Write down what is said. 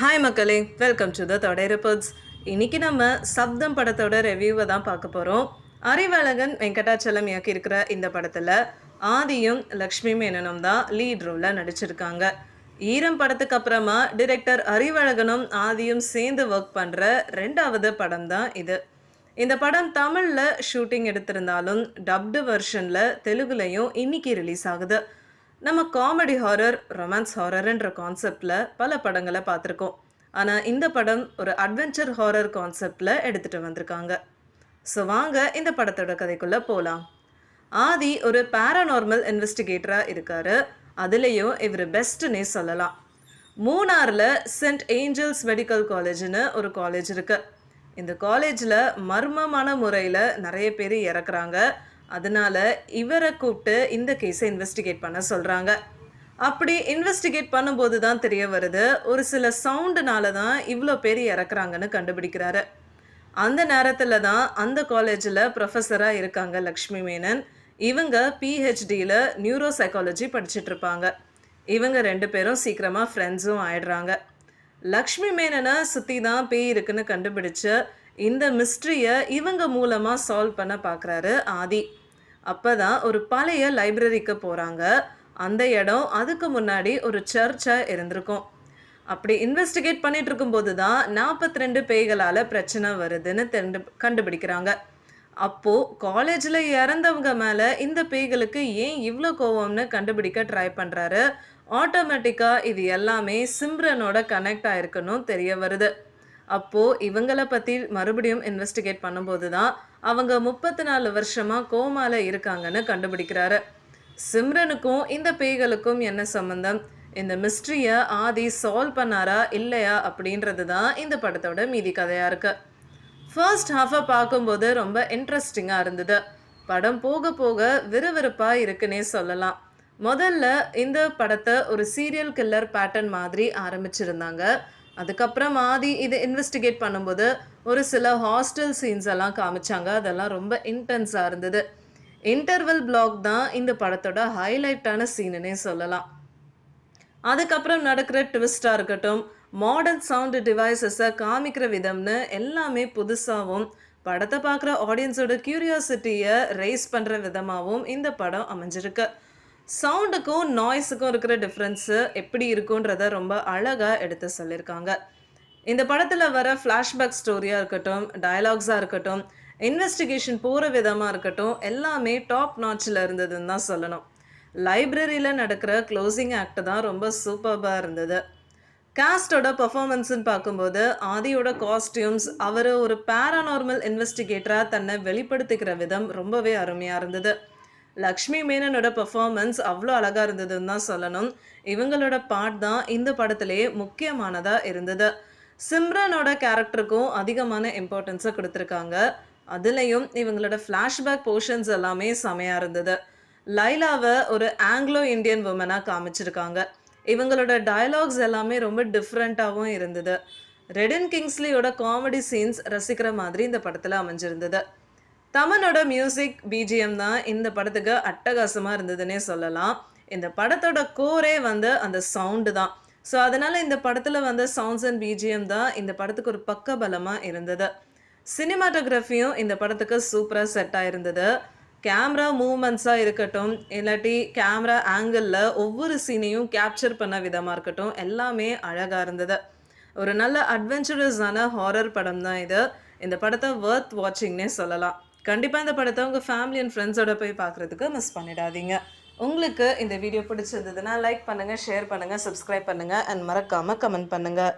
Hi மக்களே. Welcome to the தொடை reports இன்னைக்கு நம்ம சப்தம் படத்தோட ரிவ்யூவை தான் பார்க்க போகிறோம் அறிவழகன் வெங்கடாச்சலம் இயக்கியிருக்கிற இந்த படத்தில் ஆதியும் லக்ஷ்மி மேனனும் தான் லீட் ரோலில் நடிச்சிருக்காங்க. ஈரம் படத்துக்கு அப்புறமா டிரெக்டர் அறிவழகனும் ஆதியும் சேர்ந்து ஒர்க் பண்ணுற ரெண்டாவது படம் தான் இது. இந்த படம் தமிழில் ஷூட்டிங் எடுத்திருந்தாலும் டப்டு வெர்ஷனில் தெலுங்குலையும் இன்னைக்கு ரிலீஸ் ஆகுது. நம்ம காமெடி ஹாரர் ரொமான்ஸ் ஹாரர்ன்ற கான்செப்டில் பல படங்களை பார்த்துருக்கோம். ஆனால் இந்த படம் ஒரு அட்வென்ச்சர் ஹாரர் கான்செப்டில் எடுத்துகிட்டு வந்திருக்காங்க. ஸோ வாங்க இந்த படத்தோட கதைக்குள்ளே போகலாம் ஆதி ஒரு பேராநார்மல் இன்வெஸ்டிகேட்டராக இருக்கார். அதுலேயும் இவர் பெஸ்ட்டுன்னே சொல்லலாம். மூணாரில் சென்ட் ஏஞ்சல்ஸ் மெடிக்கல் காலேஜ்னு ஒரு காலேஜ் இருக்கு. இந்த காலேஜில் மர்மமான முறையில் நிறைய பேர் இறக்குறாங்க. அதனால இவரை கூப்பிட்டு இந்த கேஸை இன்வெஸ்டிகேட் பண்ண சொல்கிறாங்க அப்படி இன்வெஸ்டிகேட் பண்ணும்போது தான் தெரிய வருது ஒரு சில சவுண்டுனால தான் இவ்வளோ பேர் இறக்குறாங்கன்னு கண்டுபிடிக்கிறாரு. அந்த நேரத்தில் தான் அந்த காலேஜில் ப்ரொஃபஸராக இருக்காங்க லக்ஷ்மி மேனன். இவங்க பிஹெச்டியில் நியூரோ சைக்காலஜி படிச்சுட்டு இருப்பாங்க. இவங்க ரெண்டு பேரும் சீக்கிரமாக ஃப்ரெண்ட்ஸும் ஆயிடுறாங்க. லக்ஷ்மி மேனனை சுற்றி தான் பேய் இருக்குன்னு கண்டுபிடிச்சு இந்த மிஸ்ட்ரியை இவங்க மூலமாக சால்வ் பண்ண பார்க்குறாரு ஆதி. அப்போ தான் ஒரு பழைய லைப்ரரிக்கு போகிறாங்க அந்த இடம் அதுக்கு முன்னாடி ஒரு சர்ச்சாக இருந்திருக்கும். அப்படி இன்வெஸ்டிகேட் பண்ணிட்டு இருக்கும்போது தான் நாற்பத்தி ரெண்டு பேய்களால் பிரச்சனை வருதுன்னு தெரிந்து கண்டுபிடிக்கிறாங்க. அப்போது காலேஜில் இறந்தவங்க மேலே இந்த பேய்களுக்கு ஏன் இவ்வளோ கோவம்னு கண்டுபிடிக்க ட்ரை பண்ணுறாரு ஆட்டோமேட்டிக்காக இது எல்லாமே சிம்ரனோட கனெக்ட் ஆயிருக்கணும் தெரிய வருது. அப்போது இவங்கள பற்றி மறுபடியும் இன்வெஸ்டிகேட் பண்ணும்போது தான் அவங்க முப்பத்தி நாலு வருஷமாக கோமால இருக்காங்கன்னு கண்டுபிடிக்கிறாரு. சிம்ரனுக்கும் இந்த பேய்களுக்கும் என்ன சம்மந்தம் இந்த மிஸ்ட்ரியை ஆதி சால்வ் பண்ணாரா இல்லையா அப்படின்றது தான் இந்த படத்தோட மீதி கதையாக இருக்கு. ஃபர்ஸ்ட் ஹாஃபை பார்க்கும்போது ரொம்ப இன்ட்ரெஸ்டிங்காக இருந்தது. படம் போக போக விறுவிறுப்பாக இருக்குன்னே சொல்லலாம். முதல்ல இந்த படத்தை ஒரு சீரியல் கில்லர் பேட்டர்ன் மாதிரி ஆரம்பிச்சிருந்தாங்க. அதுக்கப்புறம் ஆதி இதை இன்வெஸ்டிகேட் பண்ணும்போது ஒரு சில ஹாஸ்டல் சீன்ஸ் எல்லாம் காமிச்சாங்க. அதெல்லாம் ரொம்ப இன்டென்ஸாக இருந்தது. இன்டர்வல் பிளாக் தான் இந்த படத்தோட ஹைலைட்டான சீனுன்னே சொல்லலாம். அதுக்கப்புறம் நடக்கிற ட்விஸ்டாக இருக்கட்டும் மாடர்ன் சவுண்டு டிவைசஸை காமிக்கிற விதம்னு எல்லாமே புதுசாகவும் படத்தை பார்க்குற ஆடியன்ஸோட க்யூரியாசிட்டியை ரைஸ் பண்ணுற விதமாகவும் இந்த படம் அமைஞ்சிருக்கு. சவுண்டுக்கும் நாய்ஸுக்கும் இருக்கிற டிஃப்ரென்ஸு எப்படி இருக்குன்றத ரொம்ப அழகாக எடுத்து சொல்லியிருக்காங்க. இந்த படத்தில் வர ஃப்ளாஷ்பேக் ஸ்டோரியாக இருக்கட்டும் டயலாக்ஸாக இருக்கட்டும் இன்வெஸ்டிகேஷன் போகிற விதமாக இருக்கட்டும் எல்லாமே டாப் நாச்சில் இருந்ததுன்னு தான் சொல்லணும். லைப்ரரியில் நடக்கிற க்ளோசிங் ஆக்ட் தான் ரொம்ப சூப்பர்பாக இருந்தது. காஸ்டோட பர்ஃபார்மன்ஸ்னு பார்க்கும்போது ஆதியோட காஸ்டியூம்ஸ் அவர் ஒரு பேரானார்மல் இன்வெஸ்டிகேட்டராக தன்னை வெளிப்படுத்திக்கிற விதம் ரொம்பவே அருமையாக இருந்தது. லக்ஷ்மி மேனனோட பெர்ஃபார்மன்ஸ் அவ்வளோ அழகாக இருந்ததுன்னு தான் சொல்லணும். இவங்களோட பாட் தான் இந்த படத்திலேயே முக்கியமானதாக இருந்தது. சிம்ரனோட கேரக்டருக்கும் அதிகமான இம்பார்ட்டன்ஸை கொடுத்துருக்காங்க. அதுலேயும் இவங்களோட ஃப்ளாஷ்பேக் போர்ஷன்ஸ் எல்லாமே செமையாக இருந்தது. லைலாவை ஒரு ஆங்கிலோ இந்தியன் உமனாக காமிச்சிருக்காங்க. இவங்களோட டயலாக்ஸ் எல்லாமே ரொம்ப டிஃப்ரெண்ட்டாகவும் இருந்தது. ரெடன் கிங்ஸ்லியோட காமெடி சீன்ஸ் ரசிக்கிற மாதிரி இந்த படத்தில் அமைஞ்சிருந்தது. தமனோட மியூசிக் பிஜிஎம் தான் இந்த படத்துக்கு அட்டகாசமாக இருந்ததுன்னே சொல்லலாம். இந்த படத்தோட கோரே வந்து அந்த சவுண்டு தான். ஸோ அதனால் இந்த படத்தில் வந்த சவுண்ட்ஸ் அண்ட் பிஜிஎம் தான் இந்த படத்துக்கு ஒரு பக்க பலமாக இருந்தது. சினிமாட்டோகிராஃபியும் இந்த படத்துக்கு சூப்பராக செட் ஆயிருந்தது. கேமரா மூமெண்ட்ஸாக இருக்கட்டும் இல்லாட்டி கேமரா ஆங்கிளில் ஒவ்வொரு சீனையும் கேப்சர் பண்ண விதமாக இருக்கட்டும் எல்லாமே அழகாக இருந்தது. ஒரு நல்ல அட்வென்ச்சரஸான ஹாரர் படம் தான் இது. இந்த படத்தை ஒர்த் வாட்சிங்னே சொல்லலாம். கண்டிப்பாக இந்த படத்தை உங்கள் ஃபேமிலி அண்ட் ஃப்ரெண்ட்ஸோட போய் பார்க்குறதுக்கு மிஸ் பண்ணிடாதீங்க. உங்களுக்கு இந்த வீடியோ பிடிச்சிருந்ததுன்னா லைக் பண்ணுங்கள் ஷேர் பண்ணுங்கள் சப்ஸ்கிரைப் பண்ணுங்கள் அண்ட் மறக்காமல் கமெண்ட் பண்ணுங்கள்